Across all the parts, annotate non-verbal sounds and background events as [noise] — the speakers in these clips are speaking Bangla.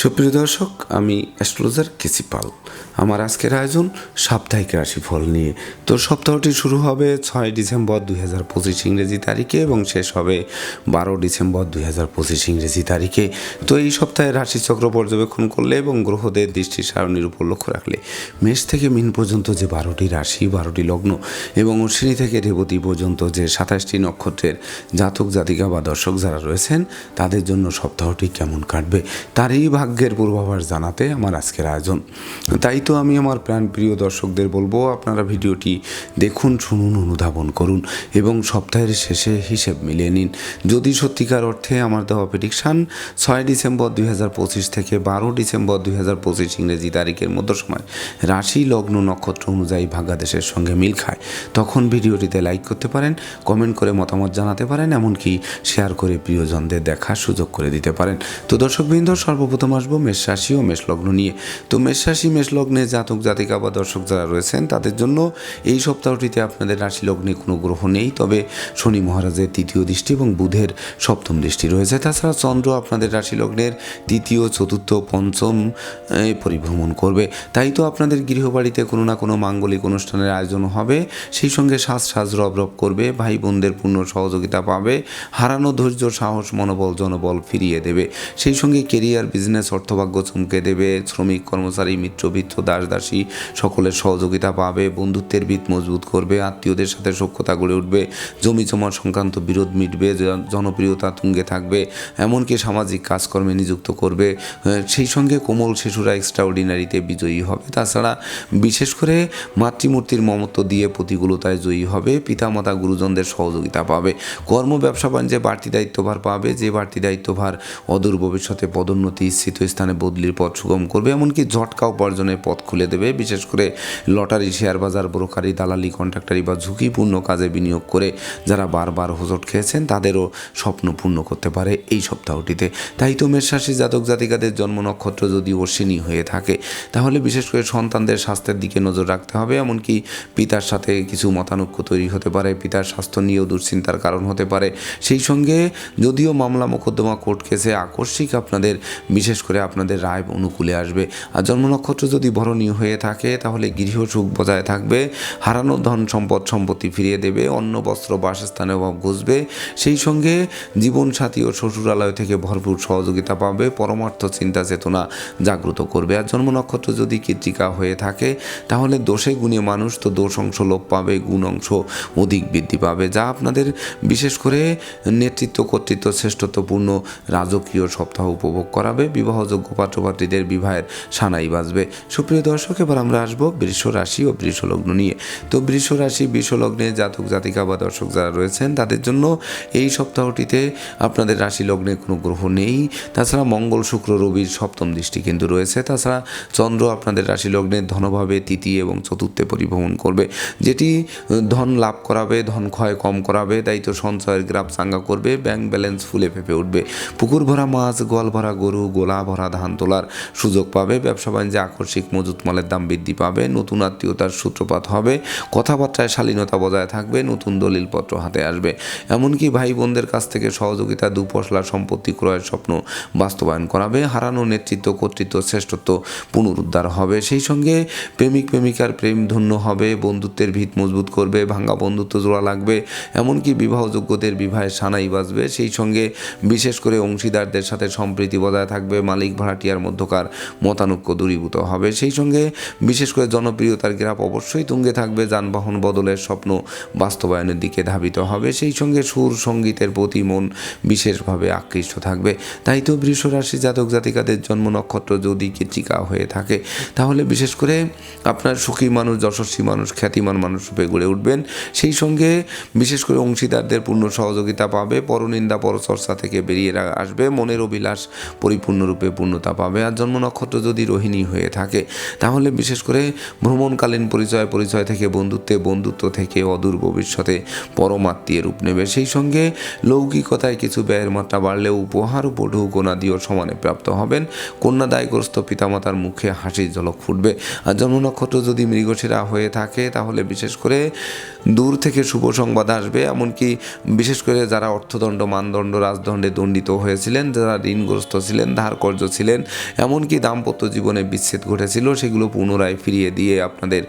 সুপ্রিয় দর্শক, আমি অ্যাস্ট্রোলজার কেসি পাল। আমার আজকের আয়োজন সাপ্তাহিক রাশিফল নিয়ে। তো সপ্তাহটি শুরু হবে ছয় ডিসেম্বর দুই হাজার পঁচিশ ইংরেজি তারিখে এবং শেষ হবে বারো ডিসেম্বর দুই হাজার পঁচিশ ইংরেজি তারিখে। তো এই সপ্তাহে রাশিচক্র পর্যবেক্ষণ করলে এবং গ্রহদের দৃষ্টি সারণীর উপর লক্ষ্য রাখলে মেষ থেকে মিন পর্যন্ত যে বারোটি রাশি, বারোটি লগ্ন এবং অশ্বিনী থেকে রেবতী পর্যন্ত যে সাতাশটি নক্ষত্রের জাতক জাতিকা বা দর্শক যারা রয়েছেন, তাদের জন্য সপ্তাহটি কেমন কাটবে, তারই ভাগ্যের পূর্বাভাস জানাতে আমার আজকের আয়োজন। তাই তো আমি আমার প্রাণপ্রিয় দর্শকদের বলব, আপনারা ভিডিওটি দেখুন, শুনুন, অনুধাবন করুন এবং সপ্তাহের শেষে হিসেব মিলিয়ে নিন। যদি সত্যিকার অর্থে আমার দেওয়া প্রেডিকশান ছয় ডিসেম্বর দুই হাজার পঁচিশ থেকে বারো ডিসেম্বর দুই হাজার পঁচিশ ইংরেজি তারিখের মধ্যে সময় রাশি লগ্ন নক্ষত্র অনুযায়ী ভাগ্যাদেশের সঙ্গে মিল খায়, তখন ভিডিওটিতে লাইক করতে পারেন কমেন্ট করে মতামত জানাতে পারেন, এমনকি শেয়ার করে প্রিয়জনদের দেখার সুযোগ করে দিতে পারেন। তো দর্শকবৃন্দ, সর্বপ্রথম আসব মেষ রাশি ও মেষ লগ্ন নিয়ে। তো মেষ রাশি, মেষ লগ্নে জাতক, জাতিকা বা দর্শক যারা রয়েছেন, তাদের জন্য এই সপ্তাহটিতে আপনাদের রাশি লগ্নে কোনো গ্রহ নেই। তবে শনি মহারাজের তৃতীয় দৃষ্টি এবং বুধের সপ্তম দৃষ্টি রয়েছে। তাছাড়া চন্দ্র আপনাদের রাশি লগ্নের তৃতীয় চতুর্থ, পঞ্চম পরিভ্রমণ করবে। তাই তো আপনাদের গৃহবাড়িতে কোনো না কোনো মাঙ্গলিক অনুষ্ঠানের আয়োজন হবে। সেই সঙ্গে সাজ সাজ রব রব করবে, ভাই বোনদের পূর্ণ সহযোগিতা পাবে, হারানো ধৈর্য, সাহস, মনোবল, জনবল ফিরিয়ে দেবে। সেই সঙ্গে কেরিয়ার বিজনেস অর্থভাগ্য চমকে দেবে। শ্রমিক, কর্মচারী মিত্র ভিত্র দাস দাসী সকলের সহযোগিতা পাবে। বন্ধুত্বের ভিত মজবুত করবে। আত্মীয়দের সাথে সখ্যতা গড়ে উঠবে। জমি জমা সংক্রান্ত বিরোধ মিটবে। জনপ্রিয়তা তুঙ্গে থাকবে। এমনকি সামাজিক কাজকর্মে নিযুক্ত করবে। সেই সঙ্গে কোমল শিশুরা এক্সট্রাঅর্ডিনারিতে বিজয়ী হবে। তাছাড়া বিশেষ করে মাতৃমূর্তির মমত্ব দিয়ে প্রতিকূলতায় জয়ী হবে। পিতামাতা, গুরুজনদের সহযোগিতা পাবে। কর্ম, ব্যবসা, বাণিজ্যে বাড়তি দায়িত্বভার পাবে। যে বাড়তি দায়িত্বভার অদূর ভবিষ্যতে পদোন্নতি স্থিত স্থানে বদলির পথ সুগম করবে, এমনকি ঝটকা উপার্জনের পথ খুলে দেবে। বিশেষ করে লটারি, শেয়ার বাজার, ব্রোকারি, দালালি, কন্ট্রাক্টারি বা ঝুঁকিপূর্ণ কাজে বিনিয়োগ করে যারা বারবার হোঁচট খেয়েছেন, তাদেরও স্বপ্ন পূর্ণ করতে পারে এই সপ্তাহটিতে। তাই তো মেষরাশি জাতক জাতিকাদের জন্ম নক্ষত্র যদি অশ্বিনী হয়ে থাকে, তাহলে বিশেষ করে সন্তানদের স্বাস্থ্যের দিকে নজর রাখতে হবে, এমনকি পিতার সাথে কিছু মতানৈক্য তৈরি হতে পারে, পিতার স্বাস্থ্য নিয়েও দুশ্চিন্তার কারণ হতে পারে। সেই সঙ্গে যদিও মামলা, মোকদ্দমা, কোর্ট কেসে আকস্মিক আপনাদের বিশেষ করে আপনাদের রায় অনুকূলে আসবে। আর জন্ম নক্ষত্র যদি ভরণীয় হয়ে থাকে, তাহলে গৃহ সুখ বজায় থাকবে, হারানো ধন সম্পদ সম্পত্তি ফিরিয়ে দেবে, অন্ন, বস্ত্র বাসস্থানের অভাব ঘুষবে। সেই সঙ্গে জীবনসাথী ও শ্বশুরালয় থেকে ভরপুর সহযোগিতা পাবে, পরমার্থ চিন্তা চেতনা জাগ্রত করবে। আর জন্ম নক্ষত্র যদি কৃত্রিকা হয়ে থাকে, তাহলে দোষে গুণে মানুষ তো দোষ অংশ লোপ পাবে, গুণ অংশ অধিক বৃদ্ধি পাবে, যা আপনাদের বিশেষ করে নেতৃত্ব কর্তৃত্ব শ্রেষ্ঠত্বপূর্ণ রাজকীয় সপ্তাহ উপভোগ করাবে। বিবাহযোগ্য পাত্রপাত্রীদের বিবাহের সানাই বাজবে। সুপ্রিয় দর্শক, এবার আমরা আসব বৃষ রাশি ও বৃষ লগ্ন নিয়ে। তো বৃষ রাশি, বৃষ লগ্নে জাতক, জাতিকা বা দর্শক যারা রয়েছেন, তাদের জন্য এই সপ্তাহটিতে আপনাদের রাশি লগ্নে কোনো গ্রহ নেই। তাছাড়া মঙ্গল, শুক্র রবির সপ্তম দৃষ্টি কিন্তু রয়েছে। তাছাড়া চন্দ্র আপনাদের রাশি লগ্নে ধনভাবে তৃতীয় এবং চতুর্থে পরিভ্রমণ করবে, যেটি ধন লাভ করাবে, ধন ক্ষয় কম করাবে, দায়িত্ব সঞ্চয়ের গ্রাফ চাঙ্গা করবে, ব্যাংক ব্যালেন্স ফুলে ফেপে উঠবে। পুকুর ভরা মাছ, গোয়াল ভরা গরু গোলা ভরা ধান তোলার সুযোগ পাবে। ব্যবসা বাণিজ্যে আকস্মিক মজুত মালের দাম বৃদ্ধি পাবে। নতুন আত্মীয়তার সূত্রপাত হবে। কথাবার্তায় শালীনতা বজায় থাকবে। নতুন দলিলপত্র হাতে আসবে। এমনকি ভাই বোনদের কাছ থেকে সহযোগিতা, দুপশলা সম্পত্তি ক্রয়ের স্বপ্ন বাস্তবায়ন করাবে। হারানো নেতৃত্ব, কর্তৃত্ব, শ্রেষ্ঠত্ব পুনরুদ্ধার হবে। সেই সঙ্গে প্রেমিক, প্রেমিকার প্রেম ধন্য হবে। বন্ধুত্বের ভিত মজবুত করবে। ভাঙ্গা বন্ধুত্ব জোড়া লাগবে। এমনকি বিবাহযোগ্যদের বিবাহের সানাই বাজবে। সেই সঙ্গে বিশেষ করে অংশীদারদের সাথে সম্প্রীতি বজায় থাকবে। মালিক ভাড়াটিয়ার মধ্যকার মতানৈক্য দূরীভূত হবে। সেই সঙ্গে বিশেষ করে জনপ্রিয়তার গ্রাফ অবশ্যই তুঙ্গে থাকবে। যানবাহন বদলের স্বপ্ন বাস্তবায়নের দিকে ধাবিত হবে। সেই সঙ্গে সুর সঙ্গীতের প্রতি মন বিশেষভাবে আকৃষ্ট থাকবে। তাই তো বৃষ রাশি জাতক জাতিকাদের জন্ম নক্ষত্র যদি কৃতিকা হয়ে থাকে, তাহলে বিশেষ করে আপনার সুখী মানুষ, যশস্বী মানুষ, খ্যাতিমান মানুষ রূপে গড়ে উঠবেন। সেই সঙ্গে বিশেষ করে অংশীদারদের পূর্ণ সহযোগিতা পাবে। পরনিন্দা, পরচর্চা থেকে বেরিয়ে আসবে। মনের অভিলাষ পরিপূর্ণরূপে পূর্ণতা পাবে। আর জন্ম নক্ষত্র যদি রোহিণী হয়ে থাকে, তাহলে বিশেষ করে ভ্রমণকালীন পরিচয় পরিচয় থেকে বন্ধুত্বে, বন্ধুত্ব থেকে অদূর ভবিষ্যতে পরমাত্মীয় রূপ নেবে। সেই সঙ্গে লৌকিকতায় কিছু ব্যয়ের মাত্রা বাড়লেও উপহার উপঢৌ কোনাদিও সমানে প্রাপ্ত হবেন। কন্যাদায়গ্রস্ত পিতামাতার মুখে হাসির ঝলক ফুটবে। আর জন্ম নক্ষত্র যদি মৃগশিরা হয়ে থাকে, তাহলে বিশেষ করে দূর থেকে শুভ সংবাদ আসবে। এমনকি বিশেষ করে যারা অর্থদণ্ড, মানদণ্ড, রাজদণ্ডে দণ্ডিত হয়েছিলেন, যারা ঋণগ্রস্ত ছিলেন, ধার অকার্য ছিলেন, এমনকি দাম্পত্য জীবনে বিচ্ছেদ ঘটেছিল, সেগুলো পুনরায় ফিরিয়ে দিয়ে আপনাদের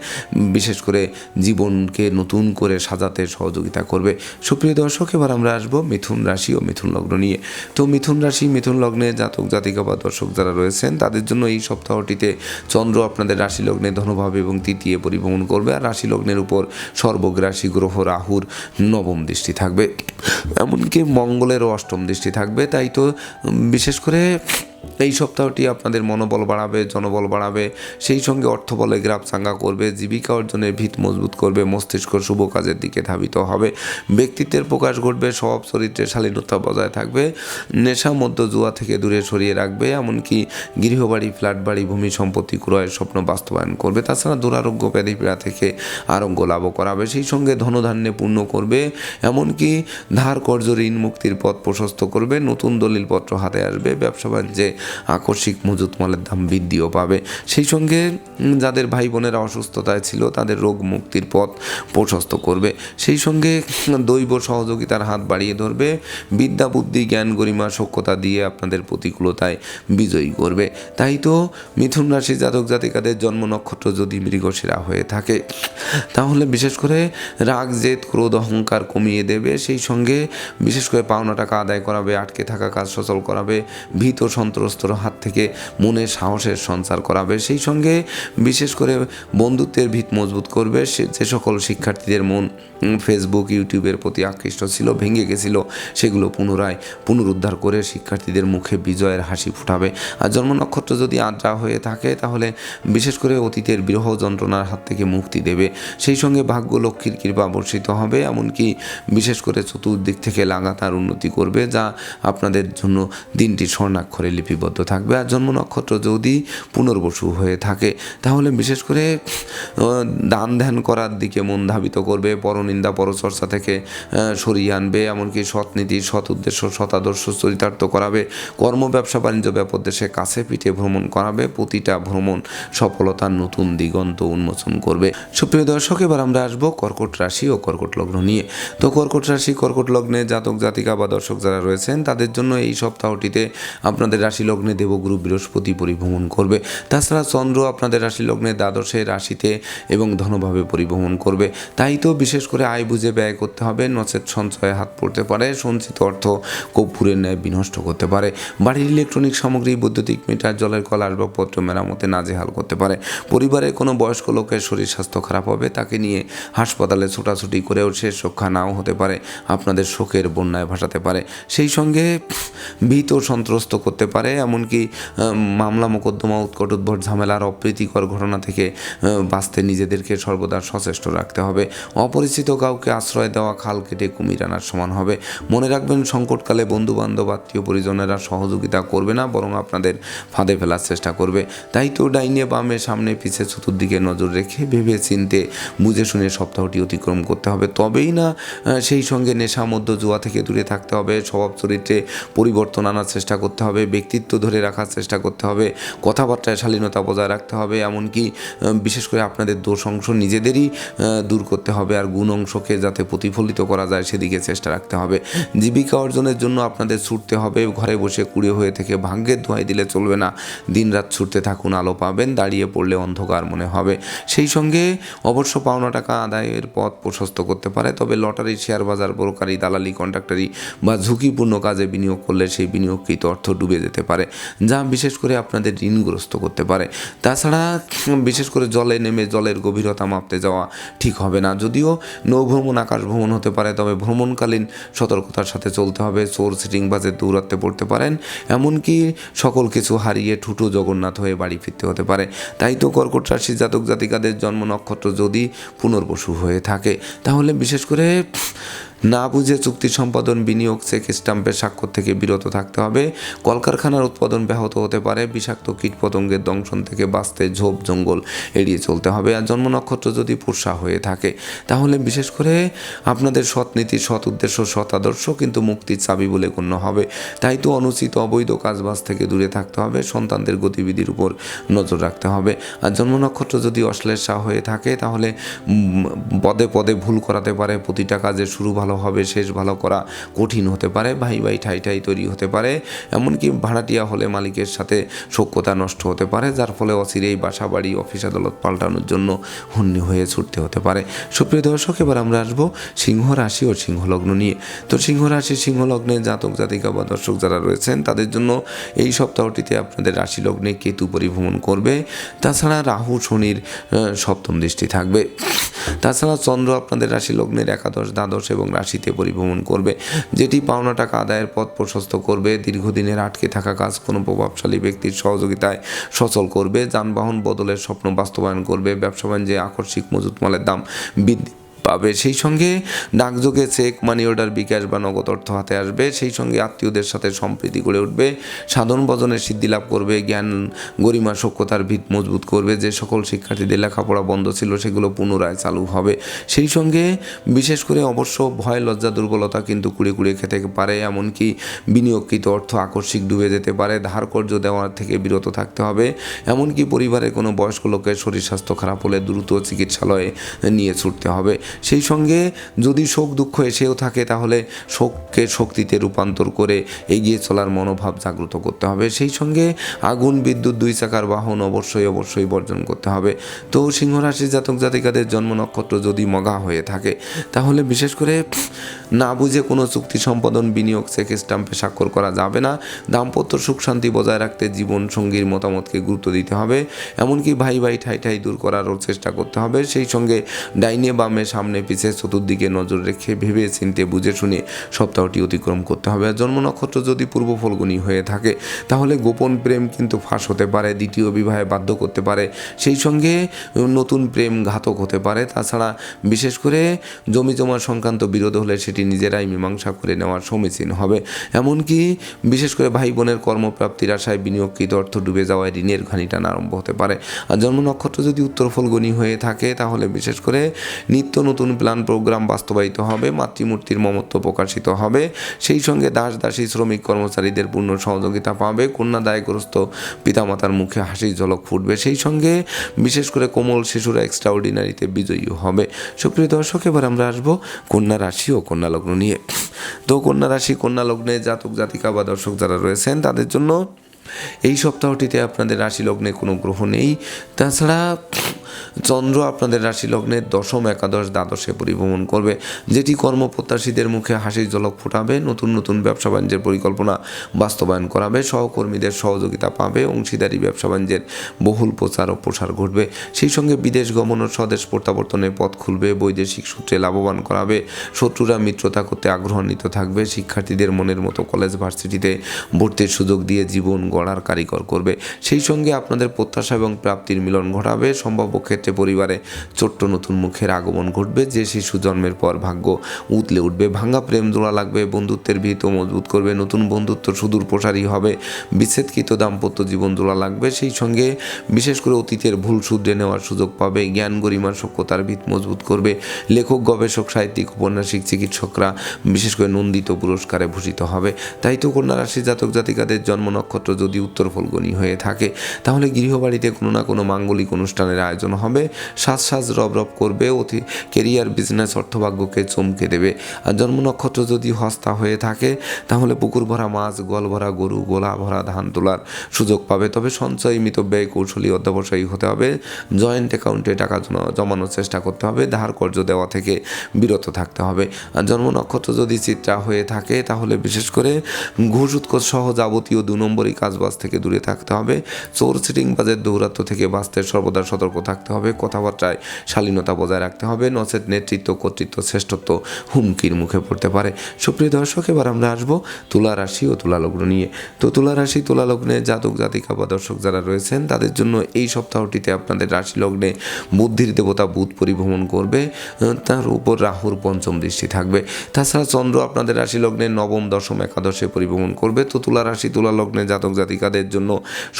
বিশেষ করে জীবনকে নতুন করে সাজাতে সহযোগিতা করবে। সুপ্রিয় দর্শক, এবার আমরা আসব মিথুন রাশি ও মিথুন লগ্ন নিয়ে। তো মিথুন রাশি, মিথুন লগ্নে জাতক, জাতিকা বা দর্শক যারা রয়েছেন, তাদের জন্য এই সপ্তাহটিতে চন্দ্র আপনাদের রাশি লগ্নে ধনভাবে এবং তৃতীয় পরিভ্রমণ করবে, আর রাশি লগ্নের উপর সর্বগ্রাসী গ্রহ রাহুর নবম দৃষ্টি থাকবে। এমনকি মঙ্গলেরও অষ্টম দৃষ্টি থাকবে, তাই তো বিশেষ করে এই সপ্তাহটি আপনাদের মনোবল বাড়াবে, জনবল বাড়াবে, সেই সঙ্গে অর্থ বলে গ্রাফ চাঙ্গা করবে, জীবিকা অর্জনের ভিত মজবুত করবে, মস্তিষ্ক শুভ কাজের দিকে ধাবিত হবে। ব্যক্তিত্বের প্রকাশ ঘটবে, স্বভাব চরিত্রের শালীনতা বজায় থাকবে, নেশা মধ্য জুয়া থেকে দূরে সরিয়ে রাখবে, এমনকি গৃহবাড়ি ফ্ল্যাট বাড়ি ভূমি সম্পত্তি ক্রয়ের স্বপ্ন বাস্তবায়ন করবে। তাছাড়া দুরারোগ্য ব্যাধি পীড়া থেকে আরোগ্য লাভ করাবে, সেই সঙ্গে ধনধান্যে পূর্ণ করবে, এমনকি ধার কর্য ঋণ, মুক্তির পথ প্রশস্ত করবে, নতুন দলিলপত্র হাতে আসবে, ব্যবসা বাণিজ্যে আকস্মিক মজুত মালের দাম বৃদ্ধিও পাবে। সেই সঙ্গে যাদের ভাই বোনেরা অসুস্থতায় ছিল, তাদের রোগ মুক্তির পথ প্রশস্ত করবে। সেই সঙ্গে দৈব সহযোগিতার হাত বাড়িয়ে ধরবে। বিদ্যা, বুদ্ধি, জ্ঞান, গরিমা সক্ষতা দিয়ে আপনাদের প্রতিকূলতায় বিজয়ী করবে। তাই তো মিথুন রাশি জাতক জাতিকাদের জন্ম নক্ষত্র যদি মৃগশিরা হয়ে থাকে, তাহলে বিশেষ করে রাগ, জেদ, ক্রোধ, অহংকার কমিয়ে দেবে। সেই সঙ্গে বিশেষ করে পাওনা টাকা আদায় করাবে, আটকে থাকা কাজ সচল করাবে, ভীত সন্ত্রস্তর হাত থেকে মনে সাহসের সঞ্চার করাবে। সেই সঙ্গে বিশেষ করে বন্ধুত্বের ভিত মজবুত করবে। যে সকল শিক্ষার্থীদের মন ফেসবুক ইউটিউবের প্রতি আকৃষ্ট ছিল, ভেঙে গেছিল, সেগুলো পুনরায় পুনরুদ্ধার করে শিক্ষার্থীদের মুখে বিজয়ের হাসি ফুটাবে। আর জন্ম নক্ষত্র যদি আদ্রা হয়ে থাকে, তাহলে বিশেষ করে অতীতের বিরহ যন্ত্রণার হাত থেকে মুক্তি দেবে। সেই সঙ্গে ভাগ্য লক্ষ্মীর কৃপা বর্ষিত হবে, এমনকি বিশেষ করে চতুর্দিক থেকে লাগাতার উন্নতি করবে, যা আপনাদের জন্য দিনটি স্বর্ণাক্ষরে লিপিবদ্ধ থাকবে। আর জন্ম নক্ষত্র যদি পুনর্বসু হয়ে থাকে, তাহলে বিশেষ করে দান ধ্যান করার দিকে মন ধাবিত করবে, পরনিন্দা, পরচর্চা থেকে সরিয়ে আনবে, এমনকি সৎ নীতি, সৎ উদ্দেশ্য, সৎ আদর্শ চরিতার্থ করাবে, কর্ম, ব্যবসা, বাণিজ্য, ব্যাপক দেশে কাছে পিঠে ভ্রমণ করাবে, প্রতিটা ভ্রমণ সফলতার নতুন দিগন্ত উন্মোচন করবে। সুপ্রিয় দর্শক, এবার আমরা আসব কর্কট রাশি ও কর্কট লগ্ন নিয়ে। তো কর্কট রাশি, কর্কট লগ্নে জাতক, জাতিকা বা দর্শক যারা রয়েছেন, তাদের জন্য এই সপ্তাহটিতে আপনাদের রাশি লগ্নে দেবগুরু বৃহস্পতি পরিভ্রমণ করবে। তাছাড়া চন্দ্র আপনাদের রাশি লগ্নে দ্বাদশে রাশিতে এবং ধনভাবে পরিভ্রমণ করবে। তাই তো বিশেষ করে আয় বুঝে ব্যয় করতে হবে, নচেত সঞ্চয়ে হাত পড়তে পারে, সঞ্চিত অর্থ কর্পূরের ন্যায় বিনষ্ট করতে পারে। বাড়ির ইলেকট্রনিক সামগ্রী, বৈদ্যুতিক মিটার, জলের কল, আসবাবপত্র মেরামতে নাজেহাল করতে পারে। পরিবারে কোনো বয়স্ক লোকের শরীর স্বাস্থ্য খারাপ হবে, তাকে নিয়ে হাসপাতালে ছোটাছুটি করেও শেষ রক্ষা নাও হতে পারে, আপনাদের শোকের বন্যায় ভাসাতে পারে। সেই সঙ্গে ভীত সন্ত্রস্ত করতে পারে এমনকি আহ, মামলা মোকদ্দমা উৎকট উদ্ভট ঝামেলার অপ্রীতিকর ঘটনা থেকে বাঁচতে নিজেদেরকে সর্বদা সচেষ্ট রাখতে হবে। অপরিচিত কাউকে আশ্রয় দেওয়া খাল কেটে কুমির আনার সমান হবে। মনে রাখবেন সংকটকালে বন্ধু বান্ধব আত্মীয় পরিজনেরা সহযোগিতা করবে না বরং আপনাদের ফাঁদে ফেলার চেষ্টা করবে। তাই তো ডাইনে বামে সামনে পিছে চতুর্দিকে নজর রেখে ভেবে চিনতে বুঝে শুনে সপ্তাহটি অতিক্রম করতে হবে। তবেই না সেই সঙ্গে নেশা মধ্য জুয়া থেকে দূরে থাকতে হবে। স্বভাব চরিত্রে পরিবর্তন আনার চেষ্টা করতে হবে। ব্যক্তিত্ব ধরে রাখার চেষ্টা করতে হবে, কথাবার্তায় শালীনতা বজায় রাখতে হবে, এমনকি বিশেষ করে আপনাদের দোষ অংশ নিজেদেরই দূর করতে হবে আর গুণ অংশকে যাতে প্রতিফলিত করা যায় সেদিকে চেষ্টা রাখতে হবে। জীবিকা অর্জনের জন্য আপনাদের ছুটতে হবে, ঘরে বসে কুড়ে হয়ে থেকে ভাগ্যের ধোঁয়াই দিলে চলবে না, দিনরাত ছুটতে থাকুন, আলো পাবেন, দাঁড়িয়ে পড়লে অন্ধকার মনে হবে। সেই সঙ্গে অবশ্য পাওনা টাকা আদায়ের পথ প্রশস্ত করতে পারে, তবে লটারি, শেয়ার বাজার, ব্রোকারি, দালালি কন্ট্রাক্টারি বা ঝুঁকিপূর্ণ কাজে বিনিয়োগ করলে সেই বিনিয়োগকৃত অর্থ ডুবে যেতে পারে, যা বিশেষ করে আপনাদের ঋণগ্রস্ত করতে পারে। তাছাড়া, বিশেষ করে জলে নেমে জলের গভীরতা মাপতে যাওয়া ঠিক হবে না। যদিও নৌভ্রমণ আকাশ ভ্রমণ হতে পারে, তবে ভ্রমণকালীন সতর্কতার সাথে চলতে হবে। চোর সিটিং সিটিংবাজের দৌরাত্মে পড়তে পারেন, এমনকি সকল কিছু হারিয়ে ঠুটো জগন্নাথ হয়ে বাড়ি ফিরতে হতে পারে। তাই তো কর্কট রাশি জাতক জাতিকাদের জন্ম নক্ষত্র যদি পুনর্বসু হয়ে থাকে, তাহলে বিশেষ করে না বুঝে চুক্তি সম্পাদন, বিনিয়োগ, চেক স্টাম্পের স্বাক্ষর থেকে বিরত থাকতে হবে। কলকারখানার উৎপাদন ব্যাহত হতে পারে। বিষাক্ত কীটপতঙ্গের দংশন থেকে বাঁচতে ঝোপ, জঙ্গল এড়িয়ে চলতে হবে আর জন্ম নক্ষত্র যদি পোষা হয়ে থাকে, তাহলে বিশেষ করে আপনাদের সৎ নীতি, সৎ উদ্দেশ্য, সৎ আদর্শ কিন্তু মুক্তির চাবি বলে গণ্য হবে। তাই তো অনুচিত অবৈধ কাজবাজ থেকে দূরে থাকতে হবে, সন্তানদের গতিবিধির উপর নজর রাখতে হবে। আর জন্ম নক্ষত্র যদি অশ্লেষা হয়ে থাকে, তাহলে পদে পদে ভুল করাতে পারে, প্রতিটা কাজে শুরু ভালো ভালো হবে, শেষ ভালো করা কঠিন হতে পারে, ভাই ভাই ঠাই ঠাই তৈরি হতে পারে। এমনকি ভাড়াটিয়া হলে মালিকের সাথে সখ্যতা নষ্ট হতে পারে, যার ফলে অচিরেই বাসা, বাড়ি, অফিস, আদালত পাল্টানোর জন্য হন্যি হয়ে ছুটতে হতে পারে। সুপ্রিয় দর্শক, এবার আমরা আসব সিংহ রাশি ও সিংহ লগ্ন নিয়ে। তো সিংহ রাশি সিংহ লগ্নে জাতক, জাতিকা বা দর্শক যারা রয়েছেন, তাদের জন্য এই সপ্তাহটিতে আপনাদের রাশি লগ্নে কেতু পরিভ্রমণ করবে। তাছাড়া রাহু, শনির সপ্তম দৃষ্টি থাকবে। তাছাড়া চন্দ্র আপনাদের রাশি লগ্নের একাদশ, দ্বাদশ এবং রাশিতে পরিভ্রমণ করবে, যেটি পাওনা টাকা আদায়ের পথ প্রশস্ত করবে। দীর্ঘদিনের আটকে থাকা কাজ কোনো প্রভাবশালী ব্যক্তির সহযোগিতায় সচল করবে। যানবাহন বদলের স্বপ্ন বাস্তবায়ন করবে। ব্যবসা বাণিজ্যে আকস্মিক মজুত মালের দাম বৃদ্ধি পাবে। সেই সঙ্গে ডাকযোগে চেক মানি অর্ডার বিকাশ বা নগদ অর্থ হাতে আসবে। সেই সঙ্গে আত্মীয়দের সাথে সম্প্রীতি গড়ে উঠবে। সাধন ভজনের সিদ্ধি লাভ করবে। জ্ঞান, গরিমা সক্ষতার ভিত মজবুত করবে। যে সকল শিক্ষার্থীদের লেখাপড়া বন্ধ ছিল, সেগুলো পুনরায় চালু হবে। সেই সঙ্গে বিশেষ করে অবশ্য ভয় লজ্জা, দুর্বলতা কিন্তু কুড়ে কুড়ে খেতে পারে। এমনকি বিনিয়োগকৃত অর্থ আকস্মিক ডুবে যেতে পারে। ধার কর্য দেওয়ার থেকে বিরত থাকতে হবে। এমনকি পরিবারের কোনো বয়স্ক লোকের শরীর স্বাস্থ্য খারাপ হলে দ্রুত চিকিৎসালয়ে নিয়ে ছুটতে হবে। সেই সঙ্গে যদি শোক, দুঃখ এসেও থাকে, তাহলে শোককে শক্তিতে রূপান্তর করে এগিয়ে চলার মনোভাব জাগ্রত করতে হবে। সেই সঙ্গে আগুন, বিদ্যুৎ, দুই চাকার বাহন অবশ্যই অবশ্যই বর্জন করতে হবে। তো সিংহ রাশির জাতক জাতিকাদের জন্ম নক্ষত্র যদি মগা হয়ে থাকে, তাহলে বিশেষ করে না বুঝে কোনো চুক্তি সম্পাদন, বিনিয়োগ, চেক স্টাম্পে স্বাক্ষর করা যাবে না। দাম্পত্য সুখ শান্তি বজায় রাখতে জীবন সঙ্গীর মতামতকে গুরুত্ব দিতে হবে। এমনকি ভাই ভাই ঠাই ঠাই দূর করারও চেষ্টা করতে হবে। সেই সঙ্গে ডাইনে বামে সামনে পিছে চতুর্দিকে নজর রেখে ভেবে চিনতে বুঝে শুনে সপ্তাহটি অতিক্রম করতে হবে। জন্ম নক্ষত্র যদি পূর্ব ফলগুনি হয়ে থাকে, তাহলে গোপন প্রেম কিন্তু ফাঁস হতে পারে, দ্বিতীয় বিবাহে বাধ্য করতে পারে। সেই সঙ্গে নতুন প্রেম ঘাতক হতে পারে। তাছাড়া বিশেষ করে জমি জমা সংক্রান্ত বিরোধ হলে সেটি নিজেরাই মীমাংসা করে নেওয়ার সমীচীন হবে। এমনকি বিশেষ করে ভাই বোনের কর্মপ্রাপ্তির আশায় বিনিয়োগকৃত অর্থ ডুবে যাওয়ায় ঋণের ঘানি টানা আরম্ভ হতে পারে। আর জন্ম নক্ষত্র যদি উত্তর ফলগুনি হয়ে থাকে, তাহলে বিশেষ করে নিত্য নতুন প্ল্যান প্রোগ্রাম বাস্তবায়িত হবে, মাতৃমূর্তির মমত্ব প্রকাশিত হবে। সেই সঙ্গে দাস দাসী শ্রমিক কর্মচারীদের পূর্ণ সহযোগিতা পাবে, কন্যা দায়গ্রস্ত পিতামাতার মুখে হাসির ঝলক ফুটবে। সেই সঙ্গে বিশেষ করে কোমল শিশুরা এক্সট্রা অর্ডিনারিতে বিজয়ী হবে। সুপ্রিয় দর্শক, এবার আমরা আসব কন্যা রাশি ও কন্যা লগ্ন নিয়ে। তো কন্যা রাশি, কন্যা লগ্নে জাতক, জাতিকা বা দর্শক যারা রয়েছেন, তাদের জন্য এই সপ্তাহটিতে আপনাদের রাশি লগ্নে কোনো গ্রহ নেই। তাছাড়া চন্দ্র আপনাদের রাশি লগ্নের দশম, একাদশ, দ্বাদশে পরিভ্রমণ করবে। যেটি কর্মপ্রত্যাশীদের মুখে হাসির ঝলক ফোটাবে, নতুন নতুন ব্যবসা বাণিজ্যের পরিকল্পনা বাস্তবায়ন করাবে, সহকর্মীদের সহযোগিতা পাবে, অংশীদারি ব্যবসা বাণিজ্যের বহুল প্রচার ও প্রসার ঘটবে। সেই সঙ্গে বিদেশ গমন ও স্বদেশ প্রত্যাবর্তনের পথ খুলবে, বৈদেশিক সূত্রে লাভবান করাবে, শত্রুরা মিত্রতা করতে আগ্রহান্বিত থাকবে, শিক্ষার্থীদের মনের মতো কলেজ ভার্সিটিতে ভর্তির সুযোগ দিয়ে জীবন গড়ার কারিগর করবে। সেই সঙ্গে আপনাদের প্রত্যাশা এবং প্রাপ্তির মিলন ঘটাবে, সম্ভাব্য ক্ষেত্রে পরিবারে ছোট্ট নতুন মুখের আগমন ঘটবে। যে শিশু জন্মের পর ভাগ্য উতলে উঠবে ভাঙা প্রেম জোড়া লাগবে, বন্ধুত্বের ভিত মজবুত করবে, নতুন বন্ধুত্ব সুদূর প্রসারী হবে, বিচ্ছেদকৃত দাম্পত্য জীবন জোড়া লাগবে। সেই সঙ্গে বিশেষ করে অতীতের ভুল শুধরে নেওয়ার সুযোগ পাবে, জ্ঞান গরিমার সক্ষতার ভিত মজবুত করবে, লেখক, গবেষক, সাহিত্যিক, উপন্যাসিক, চিকিৎসকরা বিশেষ করে নন্দিত পুরস্কারে ভূষিত হবে। তাই তো কন্যা রাশি জাতক জাতিকাদের জন্ম নক্ষত্র যদি উত্তর ফলগনি হয়ে থাকে, তাহলে গৃহবাড়িতে কোনো না কোনো মাঙ্গলিক অনুষ্ঠানের আয়োজন হবে। সাজ সাজ রব রব করবে, অতি কেরিয়ার, বিজনেস, অর্থভাগ্যকে চমকে দেবে। আর জন্ম নক্ষত্র যদি হস্তা হয়ে থাকে, তাহলে পুকুর ভরা মাছ গল ভরা গরু, গোলা ভরা ধান তোলার সুযোগ পাবে। তবে সঞ্চয়, মিতব্যয়, কৌশলী অধ্যবসায়ী হতে হবে। জয়েন্ট অ্যাকাউন্টে টাকা জমা- জমানোর চেষ্টা করতে হবে। ধার কর্য দেওয়া থেকে বিরত থাকতে হবে। আর জন্ম নক্ষত্র যদি চিত্রা হয়ে থাকে, তাহলে বিশেষ করে ঘুষ, উৎকোচ সহ যাবতীয় দু নম্বরই কাজবাজ থেকে দূরে থাকতে হবে। চোর সিটিং বাজের দৌরাত্ম থেকে বাঁচতে সর্বদা সতর্ক থাকতে হবে, কথাবার্তায় শালীনতা বজায় রাখতে হবে, নচেত নেতৃত্ব, কর্তৃত্ব, শ্রেষ্ঠত্ব হুমকির মুখে পড়তে পারে। সুপ্রিয় দর্শক, এবার আমরা আসব তুলা রাশি ও তুলা লগ্ন নিয়ে। তো তুলা রাশি, তুলা লগ্নে জাতক, জাতিকা বা দর্শক যারা রয়েছেন, তাদের জন্য এই সপ্তাহটিতে আপনাদের রাশি লগ্নে বুদ্ধির দেবতা বুধ পরিভ্রমণ করবে তার উপর রাহুর পঞ্চম দৃষ্টি থাকবে। তাছাড়া চন্দ্র আপনাদের রাশি লগ্নে নবম, দশম, একাদশে পরিভ্রমণ করবে। তো তুলা রাশি, তুলা লগ্নে জাতক, জাতিকাদের জন্য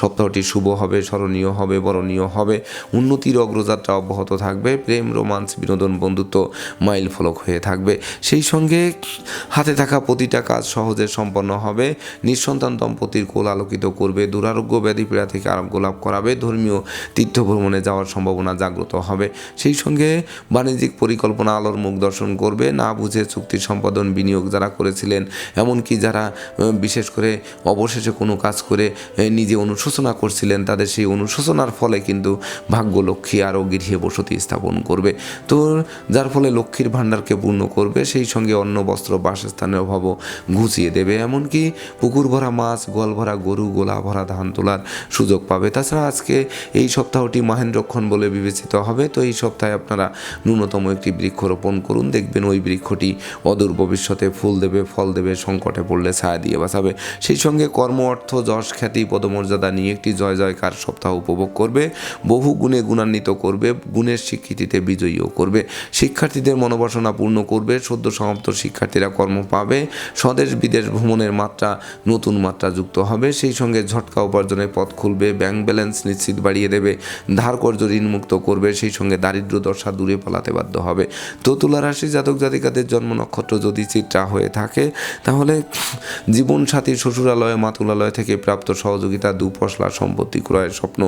সপ্তাহটি শুভ হবে, স্মরণীয় হবে, বরণীয় হবে। উন্নতির উন্নতির অগ্রযাত্রা অব্যাহত থাকবে। প্রেম, রোমান্স, বিনোদন, বন্ধুত্ব মাইল ফলক হয়ে থাকবে। সেই সঙ্গে হাতে থাকা প্রতিটা কাজ সহজে সম্পন্ন হবে। নিঃসন্তান দম্পতির কোল আলোকিত করবে। দুরারোগ্য ব্যাধি পীড়া থেকে আরোগ্য লাভ করাবে। ধর্মীয় তীর্থ ভ্রমণে যাওয়ার সম্ভাবনা জাগ্রত হবে। সেই সঙ্গে বাণিজ্যিক পরিকল্পনা, আলোর মুখ দর্শন করবে। না বুঝে চুক্তি সম্পাদন, বিনিয়োগ যারা করেছিলেন, এমনকি যারা বিশেষ করে অবশেষে কোনো কাজ করে নিজে অনুশোচনা করছিলেন, তাদের সেই অনুশোচনার ফলে কিন্তু ভাগ্য লক্ষ্মী আরও গৃহে বসতি স্থাপন করবে। তো যার ফলে লক্ষ্মীর ভাণ্ডারকে পূর্ণ করবে, সেই সঙ্গে অন্ন, বস্ত্র, বাসস্থানের অভাবও ঘুচিয়ে দেবে। এমনকি পুকুর ভরা মাছ গোয়াল ভরা গরু গোলা ভরা ধান তোলার সুযোগ পাবে। তাছাড়া আজকে এই সপ্তাহটি মাহেন্দ্রক্ষণ বলে বিবেচিত হবে। তো এই সপ্তাহে আপনারা ন্যূনতম একটি বৃক্ষ রোপণ করুন। দেখবেন ওই বৃক্ষটি অদূর ভবিষ্যতে ফুল দেবে, ফল দেবে, সংকটে পড়লে ছায়া দিয়ে বাঁচাবে। সেই সঙ্গে কর্ম, অর্থ, যশ, খ্যাতি, পদমর্যাদা নিয়ে একটি জয়, জয়কার সপ্তাহ উপভোগ করবে। বহু গুণে গুণান্বিত করবে, গুণের স্বীকৃতিতে বিজয়ীও করবে। শিক্ষার্থীদের মনোবাসনা পূর্ণ করবে, সদ্য সমাপ্ত শিক্ষার্থীরা কর্ম পাবে, স্বদেশ বিদেশ ভ্রমণের মাত্রা, নতুন মাত্রা যুক্ত হবে, সেই সঙ্গে ঝটকা উপার্জনের পথ খুলবে, ব্যাংক ব্যালেন্স নিশ্চিত বাড়িয়ে দেবে ধার কর্য ঋণমুক্ত করবে, সেই সঙ্গে দারিদ্র দশা দূরে পালাতে বাধ্য হবে। তো তুলা রাশি জাতক জাতিকাদের জন্ম নক্ষত্র যদি চিত্রা হয়ে থাকে, তাহলে জীবন সাথীর শ্বশুরালয়, মাতুলালয় থেকে প্রাপ্ত সহযোগিতা, দুপশলা সম্পত্তি ক্রয়ের স্বপ্ন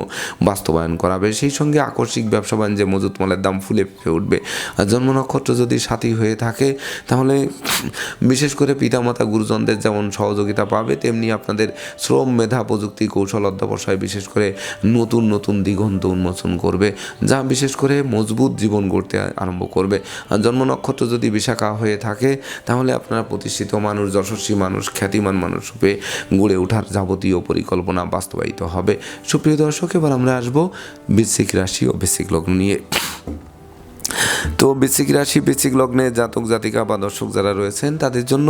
বাস্তবায়ন করাবে, সেই সঙ্গে আকস্মিক ব্যবসা বাণিজ্যে মজুত মালের দাম ফুলে ফেপে উঠবে। আর জন্ম নক্ষত্র যদি সাথী হয়ে থাকে, তাহলে বিশেষ করে পিতামাতা, গুরুজনদের যেমন সহযোগিতা পাবে, তেমনি আপনাদের শ্রম, মেধা, প্রযুক্তি, কৌশল, অধ্যবসায় বিশেষ করে নতুন নতুন দিগন্ত উন্মোচন করবে, যা বিশেষ করে মজবুত জীবন গড়তে আরম্ভ করবে। আর জন্ম নক্ষত্র যদি বিশাখা হয়ে থাকে, তাহলে আপনারা প্রতিষ্ঠিত মানুষ, যশস্বী মানুষ, খ্যাতিমান মানুষ রূপে গড়ে ওঠার যাবতীয় পরিকল্পনা বাস্তবায়িত হবে। সুপ্রিয় দর্শক, এবার আমরা আসব বৃশ্চিক রাশি ও বেসিক লগ্ন নিয়ে। তো বেসিক রাশি বেসিক লগ্নে জাতক জাতিকা বা দর্শক যারা রয়েছেন, তাদের জন্য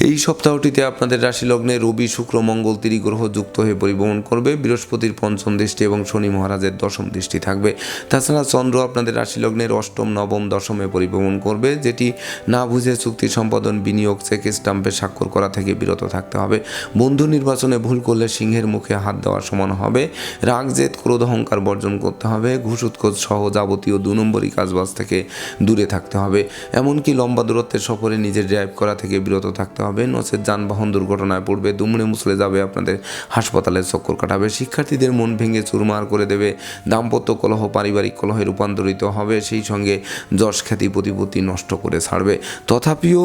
এই সপ্তাহটিতে আপনাদের রাশি লগ্নে রবি, শুক্র, মঙ্গল গ্রহ যুক্ত হয়ে পরিভ্রমণ করবে। বৃহস্পতির পঞ্চম দৃষ্টি এবং শনি মহারাজের দশম দৃষ্টি থাকবে। তাছাড়া চন্দ্র আপনাদের রাশি লগ্নের অষ্টম, নবম, দশমে পরিভ্রমণ করবে, যেটি না বুঝে চুক্তি সম্পাদন, বিনিয়োগ, চেক স্টাম্পে স্বাক্ষর করা থেকে বিরত থাকতে হবে। বন্ধু নির্বাচনে ভুল করলে সিংহের মুখে হাত দেওয়ার সমান হবে। রাগ, জেদ, ক্রোধ, অহংকার বর্জন করতে হবে। ঘুষ, উৎকোচ সহ যাবতীয় দু নম্বরই কাজবাজ থেকে দূরে থাকতে হবে। এমনকি লম্বা দূরত্বের সফরে নিজের ড্রাইভ করা থেকে বিরত থাকতে হবে। নচেত যানবাহন দুর্ঘটনায় পড়বে। দুমড়ে মুছলে যাবে আপনাদের হাসপাতালে চক্কর কাটাবে। শিক্ষার্থীদের মন ভেঙে চুরমার করে দেবে। দাম্পত্য কলহ পারিবারিক কলহে রূপান্তরিত হবে। সেই সঙ্গে যশ খ্যাতি প্রতিপত্তি নষ্ট করে ছাড়বে। তথাপিও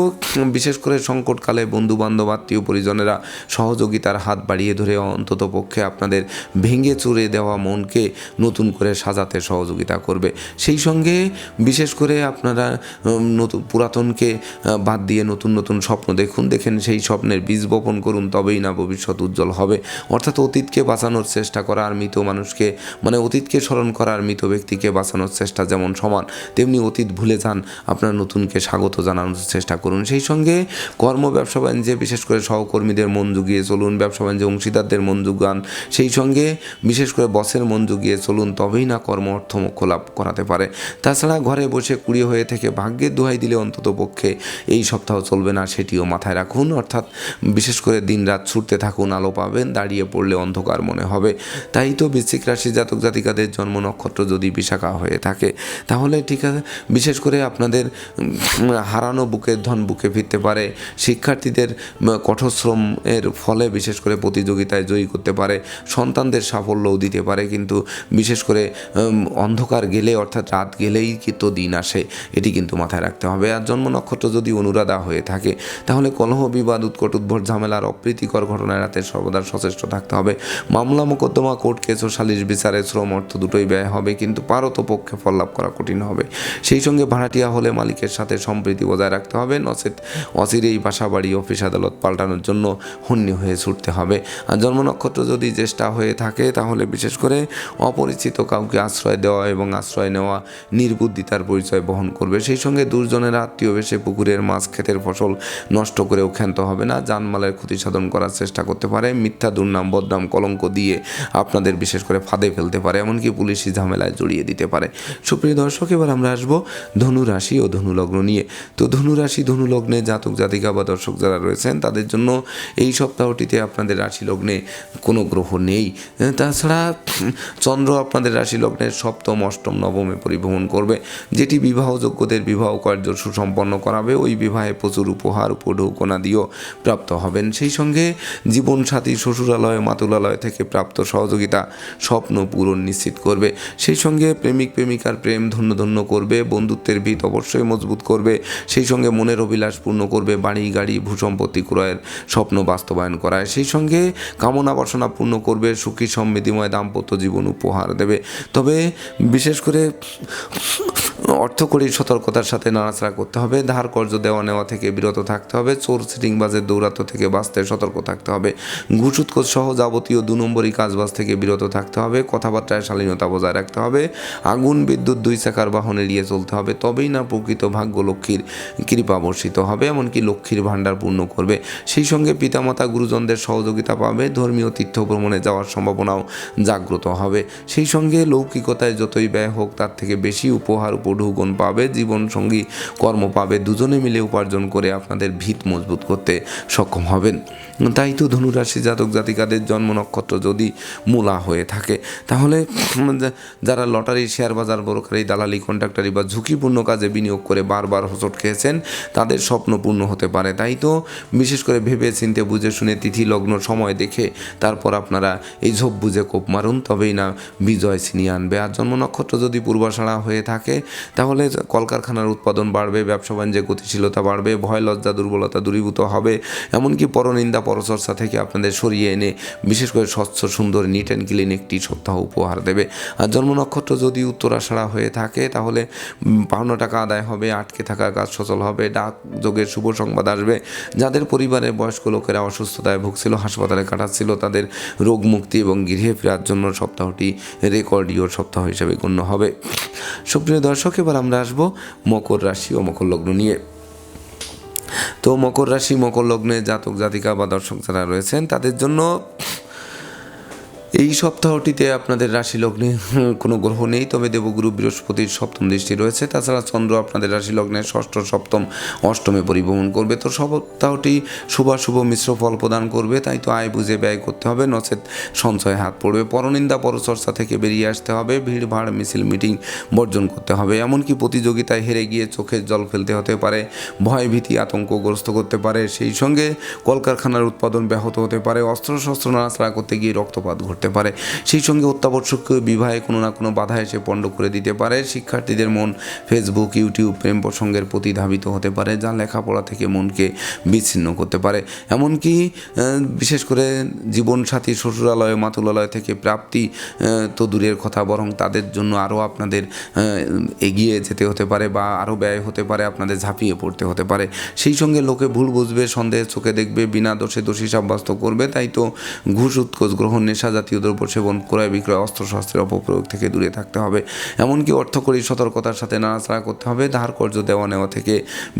বিশেষ করে সংকটকালে বন্ধু বান্ধব আত্মীয় পরিজনেরা সহযোগিতার হাত বাড়িয়ে ধরে অন্তত পক্ষে আপনাদের ভেঙে চুরে দেওয়া মনকে নতুন করে সাজাতে সহযোগিতা করবে। সেই সঙ্গে বিশেষ করে আপনারা নতুন পুরাতনকে বাদ দিয়ে নতুন নতুন স্বপ্ন দেখুন। দেখেন সেই স্বপ্নের বীজ বপন করুন, তবেই না ভবিষ্যৎ উজ্জ্বল হবে। অর্থাৎ অতীতকে বাঁচানোর চেষ্টা করা আর মৃত মানুষকে মানে অতীতকে স্মরণ করা আর মৃত ব্যক্তিকে বাঁচানোর চেষ্টা যেমন সমান, তেমনি অতীত ভুলে যান, আপনার নতুনকে স্বাগত জানানোর চেষ্টা করুন। সেই সঙ্গে কর্ম, ব্যবসা, বাণিজ্যে, বিশেষ করে সহকর্মীদের মন জুগিয়ে চলুন, ব্যবসা, বাণিজ্যে, অংশীদারদের মন জুগান, সেই সঙ্গে বিশেষ করে বসের মন জুগিয়ে চলুন, তবেই না কর্ম অর্থ মোক্ষ লাভ করাতে পারে। তাছাড়া ঘরে বসে কুড়ি হয়ে থেকে ভাগ্যের দোহাই দিলে অন্তত পক্ষে এই সপ্তাহ চলবে না, সেটিও মাথায় রাখুন, অর্থাৎ বিশেষ করে দিন রাত ছুটতে থাকুন, আলো পাবেন, দাঁড়িয়ে পড়লে অন্ধকার মনে হবে। তাই তো বৃশ্চিক রাশি জাতক জাতিকাদের জন্ম নক্ষত্র যদি বিশাখা হয়ে থাকে, তাহলে ঠিক আছে, বিশেষ করে আপনাদের হারানো বুকের ধন বুকে ফিরতে পারে, শিক্ষার্থীদের কঠোর শ্রমের ফলে বিশেষ করে প্রতিযোগিতায় জয়ী করতে পারে, সন্তানদের সাফল্যও দিতে পারে, কিন্তু বিশেষ করে অন্ধকার গেলে, অর্থাৎ রাত গেলেই কিন্তু দিন আসে, এটি কিন্তু মাথায় রাখতে হবে। আর জন্ম নক্ষত্র যদি অনুরাধা হয়ে থাকে, তাহলে কলহ বিবাদ, উৎকট, উদ্ভট ঝামেলার অপ্রীতিকর ঘটনা রাতে সর্বদা সচেষ্ট থাকতে হবে। মামলা, মোকদ্দমা, কোর্ট কেস ও সালিশ বিচারে শ্রম অর্থ দুটোই ব্যয় হবে, কিন্তু পারত পক্ষে ফল লাভ করা কঠিন হবে। সেই সঙ্গে ভাড়াটিয়া হলে মালিকের সাথে সম্প্রীতি বজায় রাখতে হবে। নচেত অচিরেই বাসা বাড়ি অফিস আদালত পাল্টানোর জন্য হন্যি হয়ে ছুটতে হবে। আর জন্ম নক্ষত্র যদি চেষ্টা হয়ে থাকে, তাহলে বিশেষ করে অপরিচিত কাউকে আশ্রয় দেওয়া এবং আশ্রয় নেওয়া নির্বুদ্ধিতার পরিচয় বহন করবে। সেই সঙ্গে দুর্জনের আত্মীয় বেশে পুকুরের মাছ, ক্ষেতের ফসল নষ্ট করে করেও ক্ষান্ত হবে না। জানমালের ক্ষতি সাধন করার চেষ্টা করতে পারে। মিথ্যা, দুর্নাম, বদনাম, কলঙ্ক দিয়ে আপনাদের বিশেষ করে ফাঁদে ফেলতে পারে, এমনকি পুলিশি ঝামেলায় জড়িয়ে দিতে পারে। সুপ্রিয় দর্শক, এবার আমরা আসব ধনু রাশি ও ধনুলগ্ন নিয়ে। তো ধনু রাশি ধনু জাতক, জাতিকা বা দর্শক যারা রয়েছেন, তাদের জন্য এই সপ্তাহটিতে আপনাদের রাশি লগ্নে কোনো গ্রহ নেই। তাছাড়া চন্দ্র আপনাদের রাশি লগ্নের সপ্তম, অষ্টম, নবমে পরিভ্রমণ করবে, যেটি বিবাহযোগ্যদের বিবাহ কার্য সুসম্পন্ন করাবে। ওই বিবাহে প্রচুর উপহার উপঢৌকনা দিয়েও প্রাপ্ত হবেন। সেই সঙ্গে জীবনসাথী শ্বশুরালয়, মাতুলালয় থেকে প্রাপ্ত সহযোগিতা স্বপ্ন পূরণ নিশ্চিত করবে। সেই সঙ্গে প্রেমিক, প্রেমিকার প্রেম ধন্য ধন্য করবে, বন্ধুত্বের ভিত অবশ্যই মজবুত করবে, সেই সঙ্গে মনের অভিলাষ পূর্ণ করবে, বাড়ি, গাড়ি ভূসম্পত্তি ক্রয়ের স্বপ্ন বাস্তবায়ন করায়। সেই সঙ্গে কামনা বাসনা পূর্ণ করবে, সুখী, সমৃদ্ধিময়, দাম্পত্য জীবন উপহার দেবে। তবে বিশেষ করে অর্থকরীর সতর্কতার সাথে নাড়াচাড়া করতে হবে। ধার কর্য দেওয়া নেওয়া থেকে বিরত থাকতে হবে। চোর সিটিংবাজের দৌরাত্ম থেকে বাঁচতে সতর্ক থাকতে হবে। ঘুষ সহ যাবতীয় দু নম্বরই কাজবাজ থেকে বিরত থাকতে হবে। কথাবার্তায় শালীনতা বজায় রাখতে হবে। আগুন, বিদ্যুৎ, দুই চাকার বাহন এড়িয়ে চলতে হবে। তবেই না প্রকৃত ভাগ্য লক্ষ্মীর কৃপা বর্ষিত হবে, এমনকি লক্ষ্মীর ভাণ্ডার পূর্ণ করবে। সেই সঙ্গে পিতামাতা, গুরুজনদের সহযোগিতা পাবে। ধর্মীয় তীর্থ ভ্রমণে যাওয়ার সম্ভাবনাও জাগ্রত হবে। সেই সঙ্গে লৌকিকতায় যতই ব্যয় হোক, তার থেকে বেশি উপহার উপঢৌকন পাবে জীবনসঙ্গী কর্ম পাবে, দুজনে মিলে উপার্জন করে আপনাদের ভিত মজবুত করতে সক্ষম হবেন। তাই তো ধনুরাশি জাতক জাতিকাদের জন্ম নক্ষত্র যদি মূলা হয়ে থাকে, তাহলে যারা লটারি শেয়ার বাজার বরকারি দালালি, কন্ট্রাক্টারি বা ঝুঁকিপূর্ণ কাজে বিনিয়োগ করে বারবার হোঁচট খেয়েছেন, তাদের স্বপ্ন পূর্ণ হতে পারে। তাই তো বিশেষ করে ভেবে চিনতে, বুঝে শুনে তিথি, লগ্ন, সময় দেখে তারপর আপনারা এই ঝোপ বুঝে কোপ মারুন, তবেই না বিজয় ছিনিয়ে আনবে। আর জন্ম নক্ষত্র যদি পূর্বাশাড়া হয়ে থাকে, তাহলে কলকারখানার উৎপাদন বাড়বে, ব্যবসা বাণিজ্যে গতিশীলতা বাড়বে, ভয়, লজ্জা, দুর্বলতা দূরীভূত হবে। এমনকি পরনিন্দা পরচর্চা থেকে আপনাদের সরিয়ে এনে বিশেষ করে স্বচ্ছ, সুন্দর নিট অ্যান্ড ক্লিন একটি সপ্তাহ উপহার দেবে। আর জন্ম নক্ষত্র যদি উত্তরাষাড়া হয়ে থাকে, তাহলে পাওনা টাকা আদায় হবে, আটকে থাকা কাজ সচল হবে, ডাক যোগের শুভ সংবাদ আসবে। যাদের পরিবারে বয়স্ক লোকেরা অসুস্থতায় ভুগছিল, হাসপাতালে কাটাচ্ছিল, তাদের রোগ মুক্তি এবং গৃহে ফেরার জন্য সপ্তাহটি রেকর্ডীয় সপ্তাহ হিসেবে গণ্য হবে। সুপ্রিয় দর্শক, এবার আমরা আসব মকর রাশি ও মকর লগ্ন নিয়ে। তো মকর রাশি মকর লগ্নে জাতক জাতিকা বা দর্শক যারা রয়েছেন তাদের জন্য এই সপ্তাহটিতে আপনাদের রাশি লগ্নে কোনো গ্রহ নেই, তবে দেবগুরু বৃহস্পতির সপ্তম দৃষ্টি রয়েছে। তাছাড়া চন্দ্র আপনাদের রাশি লগ্নে ষষ্ঠ, সপ্তম, অষ্টমে পরিভ্রমণ করবে। তো সপ্তাহটি শুভাশুভ মিশ্র ফল প্রদান করবে, তাই তো আয় বুঝে ব্যয় করতে হবে, নচেত সঞ্চয় হাত পড়বে। পরনিন্দা, পরচর্চা থেকে বেরিয়ে আসতে হবে ভিড় ভাড় মিছিল, মিটিং বর্জন করতে হবে। এমনকি প্রতিযোগিতায় হেরে গিয়ে চোখের জল ফেলতে হতে পারে ভয় ভীতি আতঙ্কগ্রস্ত করতে পারে, সেই সঙ্গে কলকারখানার উৎপাদন ব্যাহত হতে পারে, অস্ত্রশস্ত্র নাড়াচাড়া করতে গিয়ে রক্তপাত ঘটতে পারে। সেই সঙ্গে অত্যাবশ্যকীয় বিবাহে কোনো না কোনো বাধা এসে পণ্ড করে দিতে পারে। শিক্ষার্থীদের মন ফেসবুক ইউটিউব প্রেম প্রসঙ্গের প্রতি ধাবিত হতে পারে, যা লেখাপড়া থেকে মনকে বিচ্ছিন্ন করতে পারে। এমনকি বিশেষ করে জীবনসাথী শ্বশুরালয়, মাতুলালয় থেকে প্রাপ্তি তো দূরের কথা, বরং তাদের জন্য আরও আপনাদের এগিয়ে যেতে হতে পারে বা আরও ব্যয় হতে পারে, আপনাদের ঝাঁপিয়ে পড়তে হতে পারে। সেই সঙ্গে লোকে ভুল বুঝবে সন্দেহের চোখে দেখবে, বিনা দোষে দোষী সাব্যস্ত করবে, তাই তো ঘুষ, উৎকোচ, গ্রহণ, নেশা জাতীয় দ্রব্য সেবন, ক্রয় বিক্রয়, অস্ত্রশস্ত্রের অপপ্রয়োগ থেকে দূরে থাকতে হবে। এমনকি অর্থকরী সতর্কতার সাথে নাড়াচাড়া করতে হবে ধার কর্য দেওয়া নেওয়া থেকে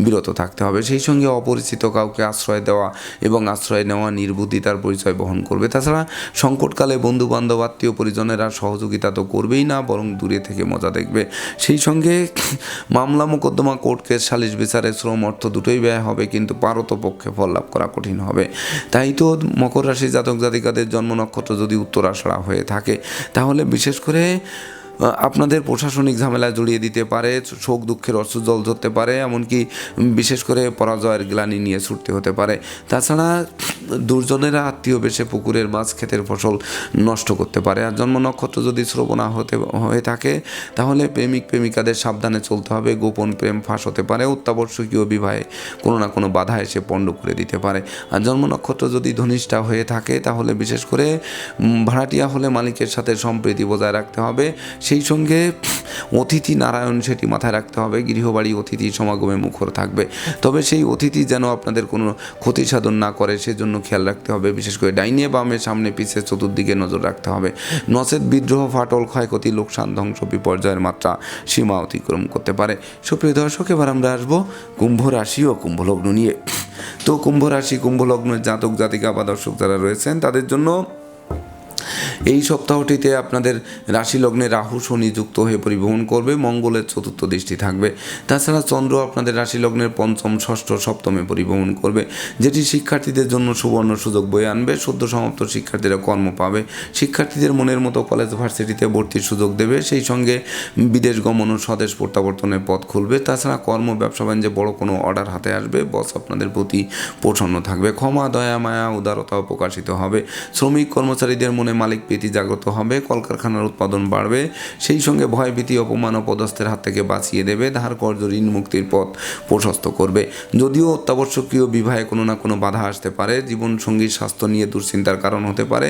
বিরত থাকতে হবে। সেই সঙ্গে অপরিচিত কাউকে আশ্রয় দেওয়া এবং আশ্রয় নেওয়া নির্বুদ্ধিতার পরিচয় বহন করবে। তাছাড়া সংকটকালে বন্ধু বান্ধব আত্মীয় পরিজনেরা সহযোগিতা তো করবেই না, বরং দূরে থেকে মজা দেখবে। সেই সঙ্গে মামলা মোকদ্দমা, কোর্ট কেস, সালিশ বিচারে শ্রম, অর্থ দুটোই ব্যয় হবে, কিন্তু পারত পক্ষে ফল লাভ করা কঠিন হবে। তাই তো মকর রাশি জাতক জাতিকাদের জন্ম নক্ষত্র যদি উত্তরাষাড়া হয়ে থাকে। তাহলে বিশেষ করে আপনাদের প্রশাসনিক ঝামেলায় জড়িয়ে দিতে পারে, শোক দুঃখের অর্থ জল ধরতে পারে, এমনকি বিশেষ করে পরাজয়ের গ্লানি নিয়ে ছুটতে হতে পারে। তাছাড়া দুর্জনেরা আত্মীয় বেশে পুকুরের মাছ ক্ষেতের ফসল নষ্ট করতে পারে। আর জন্ম নক্ষত্র যদি শ্রবণা হতে, হয়ে থাকে, তাহলে প্রেমিক প্রেমিকাদের সাবধানে চলতে হবে, গোপন প্রেম ফাঁস হতে পারে, অত্যাবশ্যকীয় বিবাহে কোনো না কোনো বাধা এসে পণ্ড করে দিতে পারে। আর জন্ম নক্ষত্র যদি ধনিষ্ঠা হয়ে থাকে, তাহলে বিশেষ করে ভাড়াটিয়া হলে মালিকের সাথে সম্প্রীতি বজায় রাখতে হবে সেই সঙ্গে অতিথি নারায়ণ সেটি মাথায় রাখতে হবে, গৃহবাড়ি অতিথি সমাগমে মুখর থাকবে। তবে সেই অতিথি যেন আপনাদের কোনো ক্ষতি সাধন না করে, সেজন্য খেয়াল রাখতে হবে। বিশেষ করে ডাইনে বামে সামনে পিছে চতুর্দিকে নজর রাখতে হবে। নচেত বিদ্রোহ, ফাটল, ক্ষয়ক্ষতি, লোকসান, ধ্বংস, বিপর্যয়ের মাত্রা সীমা অতিক্রম করতে পারে। সুপ্রিয় দর্শক, এবার আমরা আসব কুম্ভ রাশি ও কুম্ভলগ্ন নিয়ে। তো কুম্ভ রাশি, কুম্ভ লগ্নের জাতক, জাতিকা বা দর্শক যারা রয়েছেন, তাদের জন্য এই সপ্তাহটিতে আপনাদের রাশি লগ্নে রাহু শনি যুক্ত হয়ে পরিবহন করবে, মঙ্গলের চতুর্থ দৃষ্টি থাকবে। তাছাড়া চন্দ্র আপনাদের রাশি লগ্নের পঞ্চম, ষষ্ঠ, সপ্তমে পরিবহন করবে, যেটি শিক্ষার্থীদের জন্য সুবর্ণ সুযোগ বয়ে আনবে। সদ্য সমাপ্ত শিক্ষার্থীরা কর্ম পাবে, শিক্ষার্থীদের মনের মতো কলেজ ভার্সিটিতে ভর্তির সুযোগ দেবে, সেই সঙ্গে বিদেশ গমন ও স্বদেশ প্রত্যাবর্তনের পথ খুলবে। তাছাড়া কর্ম, ব্যবসা বাণিজ্যে বড় কোনো অর্ডার হাতে আসবে, বস আপনাদের প্রতি প্রসন্ন থাকবে। ক্ষমা, দয়া, মায়া উদারতাও প্রকাশিত হবে। শ্রমিক কর্মচারীদের মনে মালিক প্রীতি জাগ্রত হবে, কলকারখানার উৎপাদন বাড়বে, সেই সঙ্গে ভয়ভীতি, অপমান ও পদস্থের হাত থেকে বাঁচিয়ে দেবে, ধার কর্য ঋণ মুক্তির পথ প্রশস্ত করবে। যদিও অত্যাবশ্যকীয় বিবাহে কোনো না কোনো বাধা আসতে পারে, জীবনসঙ্গীর স্বাস্থ্য নিয়ে দুশ্চিন্তার কারণ হতে পারে,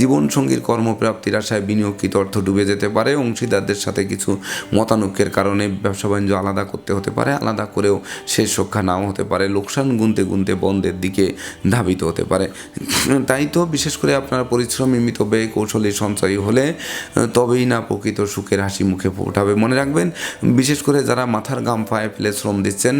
জীবনসঙ্গীর কর্মপ্রাপ্তির আশায় বিনিয়োগকৃত অর্থ ডুবে যেতে পারে, অংশীদারদের সাথে কিছু মতানৈক্যের কারণে ব্যবসা বাণিজ্য আলাদা করতে হতে পারে, আলাদা করেও শেষ রক্ষা নাও হতে পারে, লোকসান গুনতে গুনতে বন্ধের দিকে ধাবিত হতে পারে। তাই তো বিশেষ করে আপনারা পরিশ্রম নিমিত ব্যয় কৌশলী সঞ্চয়ী হলে, তবেই না প্রকৃত সুখের হাসি মুখে ফোটাবে। মনে রাখবেন, বিশেষ করে যারা মাথার গাম পায়ে ফেলে শ্রম দিচ্ছেন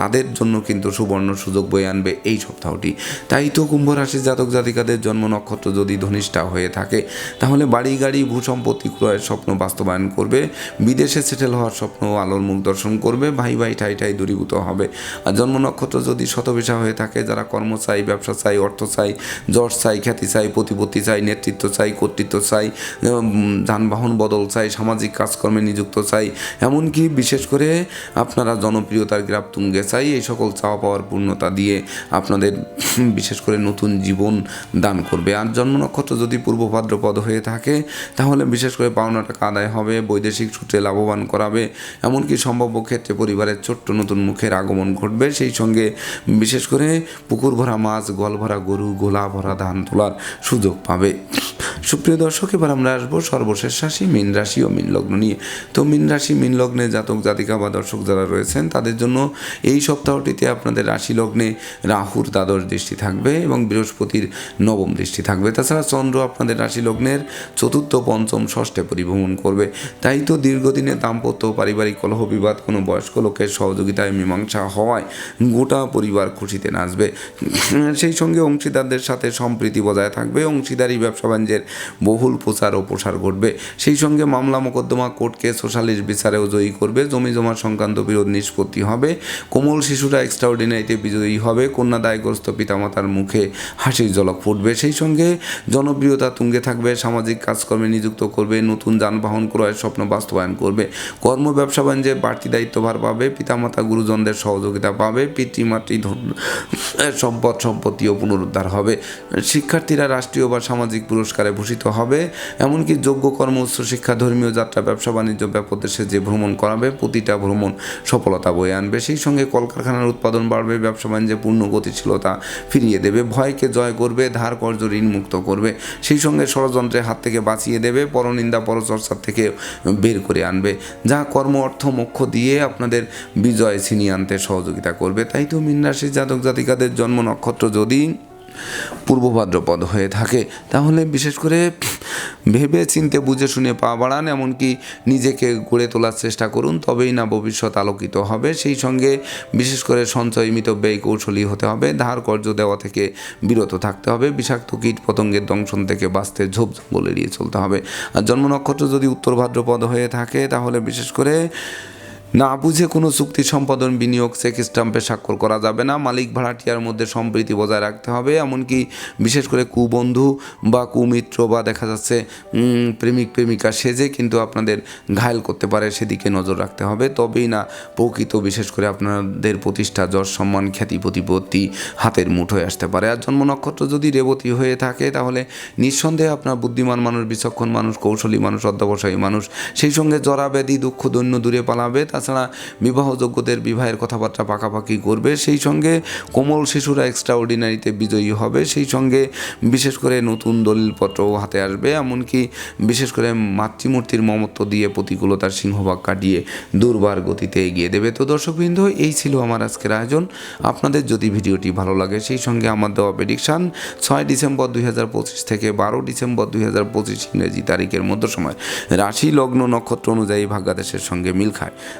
তাদের জন্য কিন্তু সুবর্ণ সুযোগ বয়ে আনবে এই সপ্তাহটি। তাই তো কুম্ভ রাশির জাতক জাতিকাদের জন্ম নক্ষত্র যদি ধনিষ্ঠা হয়ে থাকে, তাহলে বাড়ি গাড়ি ভূসম্পত্তি ক্রয়ের স্বপ্ন বাস্তবায়ন করবে, বিদেশে সেটেল হওয়ার স্বপ্ন আলোর মুখ দর্শন করবে, ভাই ভাই ঠাই ঠাই দূরীভূত হবে। আর জন্ম নক্ষত্র যদি শতবিশা হয়ে থাকে, যারা কর্ম চাই, ব্যবসা চাই, অর্থ চাই, যশ চাই, খ্যাতি চাই, প্রতিপত্তি চাই, নেতৃত্ব চাই, কর্তৃত্ব চাই যানবাহন বদল চাই, সামাজিক কাজকর্মে নিযুক্ত চাই, এমনকি বিশেষ করে আপনারা জনপ্রিয়তার গ্রাফ তুঙ্গে চাই, এই সকল চাওয়া পাওয়ার পূর্ণতা দিয়ে আপনাদের [laughs] বিশেষ করে নতুন জীবন দান করবে। আর জন্ম নক্ষত্র যদি পূর্ব ভাদ্রপদ হয়ে থাকে, তাহলে বিশেষ করে পাওনা টাকা আদায় হবে, বৈদেশিক সূত্রে লাভবান করাবে, এমনকি সম্ভাব্য ক্ষেত্রে পরিবারের ছোট্ট নতুন মুখের আগমন ঘটবে। সেই সঙ্গে বিশেষ করে পুকুর ভরা মাছ, গল ভরা গরু, গোলা ভরা ধান তোলার সুযোগ পাবে। সুপ্রিয় দর্শক, এবার আমরা আসব সর্বশেষ রাশি, মীন রাশি ও মীন লগ্ন নিয়ে। তো মীন রাশি, মীন লগ্নে জাতক, জাতিকা বা দর্শক যারা রয়েছেন, তাদের জন্য এই সপ্তাহটিতে আপনাদের রাশি লগ্নে রাহুর দ্বাদশ দৃষ্টি থাকবে এবং বৃহস্পতির নবম দৃষ্টি থাকবে। তাছাড়া চন্দ্র আপনাদের রাশি লগ্নের চতুর্থ, পঞ্চম, ষষ্ঠে পরিভ্রমণ করবে। তাই তো দীর্ঘদিনে দাম্পত্য, পারিবারিক কলহ বিবাদ, কোনো বয়স্ক লোকের সহযোগিতায় মীমাংসা হওয়ায় গোটা পরিবার খুশিতে নাচবে। সেই সঙ্গে অংশীদারদের সাথে সম্প্রীতি বজায় থাকবে। অংশীদারি ব্যবসা বাণিজ্যের বহুল প্রচার ও প্রসার ঘটবে। সেই সঙ্গে মামলা মোকদ্দমা কোর্টকে সোশ্যালিস্ট বিচারেও জয়ী করবে। জমি জমা সংক্রান্ত বিরোধ নিষ্পত্তি হবে। কোমল শিশুরা এক্সট্রাঅর্ডিনারিতে বিজয়ী হবে। কন্যা দায়গ্রস্ত পিতামাতার মুখে হাসির জলক ফুটবে। সেই সঙ্গে জনপ্রিয়তা তুঙ্গে থাকবে। সামাজিক কাজকর্মে নিযুক্ত করবে। নতুন যানবাহন ক্রয়ের স্বপ্ন বাস্তবায়ন করবে। কর্ম ব্যবসা বাণিজ্যে বাড়তি দায়িত্বভার পাবে। পিতামাতা গুরুজনদের সহযোগিতা পাবে। পিতৃমাতৃ সম্পদ সম্পত্তিও পুনরুদ্ধার হবে। শিক্ষার্থীরা রাষ্ট্রীয় বা সামাজিক পুরস্কারে ভূষিত হবে। এমনকি যোগ্য কর্ম উচ্চশিক্ষা ধর্মীয় যাত্রা, ব্যবসা, বাণিজ্য দেশে যে ভ্রমণ করাবে, প্রতিটা ভ্রমণ সফলতা বয়ে আনবে। সেই সঙ্গে কলকারখানার উৎপাদন বাড়বে, ব্যবসা বাণিজ্যে পূর্ণ গতিশীলতা ফিরিয়ে দেবে, ভয়কে জয় করবে, ধার কর্য ঋণ মুক্ত করবে। সেই সঙ্গে ষড়যন্ত্রের হাত থেকে বাঁচিয়ে দেবে, পরনিন্দা পরচর্চার থেকে বের করে আনবে। যা কর্ম, অর্থ, মোক্ষ দিয়ে আপনাদের বিজয় ছিনিয়ে আনতে সহযোগিতা করবে। তাই তো মীন রাশির জাতক জাতিকাদের জন্ম নক্ষত্র যদি পূর্ব ভাদ্রপদ হয়ে থাকে। তাহলে বিশেষ করে ভেবে চিনতে বুঝে শুনে পা বাড়ান, এমনকি নিজেকে গড়ে তোলার চেষ্টা করুন, তবেই না ভবিষ্যৎ আলোকিত হবে। সেই সঙ্গে বিশেষ করে সঞ্চয় মিত ব্যয় কৌশলী হতে হবে, ধার কর্য দেওয়া থেকে বিরত থাকতে হবে, বিষাক্ত কীট পতঙ্গের দংশন থেকে বাঁচতে ঝোপ জঙ্গল এড়িয়ে চলতে হবে। আর জন্ম নক্ষত্র যদি উত্তর ভাদ্রপদ হয়ে থাকে, তাহলে বিশেষ করে না বুঝে কোনো চুক্তি সম্পাদন, বিনিয়োগ, চেক স্টাম্পে স্বাক্ষর করা যাবে না। মালিক ভাড়াটিয়ার মধ্যে সম্প্রীতি বজায় রাখতে হবে, এমনকি বিশেষ করে কুবন্ধু বা কুমিত্র বা দেখা যাচ্ছে প্রেমিক, প্রেমিকা সেজে কিন্তু আপনাদের ঘায়ল করতে পারে, সেদিকে নজর রাখতে হবে। তবেই না প্রকৃত বিশেষ করে আপনাদের প্রতিষ্ঠা যশ সম্মান খ্যাতি প্রতিপত্তি হাতের মুঠোয় আসতে পারে। আর জন্ম নক্ষত্র যদি রেবতী হয়ে থাকে, তাহলে নিঃসন্দেহে আপনার বুদ্ধিমান মানুষ, বিচক্ষণ মানুষ, কৌশলী মানুষ, অধ্যবসায়ী মানুষ, সেই সঙ্গে জরা ব্যাধি দুঃখ, দৈন্য দূরে পালাবে। তাছাড়া বিবাহযোগ্যদের বিবাহের কথাবার্তা পাকাপাকি করবে। সেই সঙ্গে কোমল শিশুরা এক্সট্রা অর্ডিনারিতে বিজয়ী হবে। সেই সঙ্গে বিশেষ করে নতুন দলিলপত্রও হাতে আসবে। এমনকি বিশেষ করে মাতৃমূর্তির মমত্ব দিয়ে প্রতিকূলতার সিংহভাগ কাটিয়ে দুর্বার গতিতে এগিয়ে দেবে। তো দর্শকবৃন্দ, এই ছিল আমার আজকের আয়োজন। আপনাদের যদি ভিডিওটি ভালো লাগে, সেই সঙ্গে আমার দেওয়া প্রেডিকশান ছয় ডিসেম্বর দুই হাজার পঁচিশ থেকে বারো ডিসেম্বর দুই হাজার পঁচিশ ইংরেজি তারিখের মধ্য সময়। রাশি, লগ্ন, নক্ষত্র অনুযায়ী ভাগ্যাদেশের সঙ্গে মিল খায়।